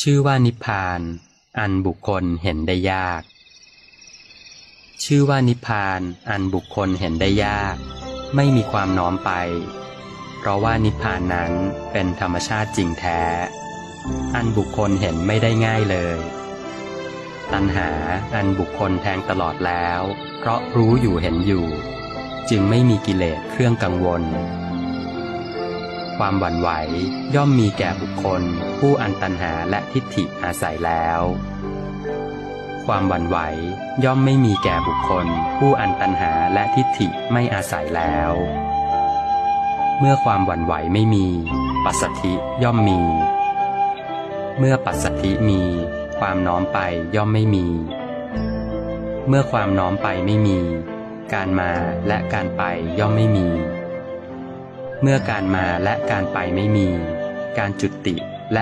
ชื่อว่านิพพาน อันบุคคลเห็นได้ยาก ชื่อว่านิพพาน อันบุคคลเห็นได้ยาก ไม่มีความน้อมไป เพราะว่านิพพานนั้นเป็นธรรมชาติจริงแท้ อันบุคคลเห็นไม่ได้ง่ายเลย ตัณหาอันบุคคลแทงตลอดแล้ว เพราะรู้อยู่เห็นอยู่ จึงไม่มีกิเลสเครื่องกังวล ความหวั่นไหว ย่อมมีแก่บุคคล ผู้อันตัณหาและทิฏฐิอาศัยแล้ว ความหวั่นไหว ย่อมไม่มีแก่บุคคล ผู้อันตัณหาและทิฏฐิไม่อาศัยแล้ว เมื่อความหวั่นไหวไม่มี ปัสสธิย่อมมี เมื่อปัสสธิมี ความน้อมไปย่อมไม่มี เมื่อความน้อมไปไม่มี การมาและการไปย่อมไม่มี เมื่อการมาและการไปไม่มี การจุติ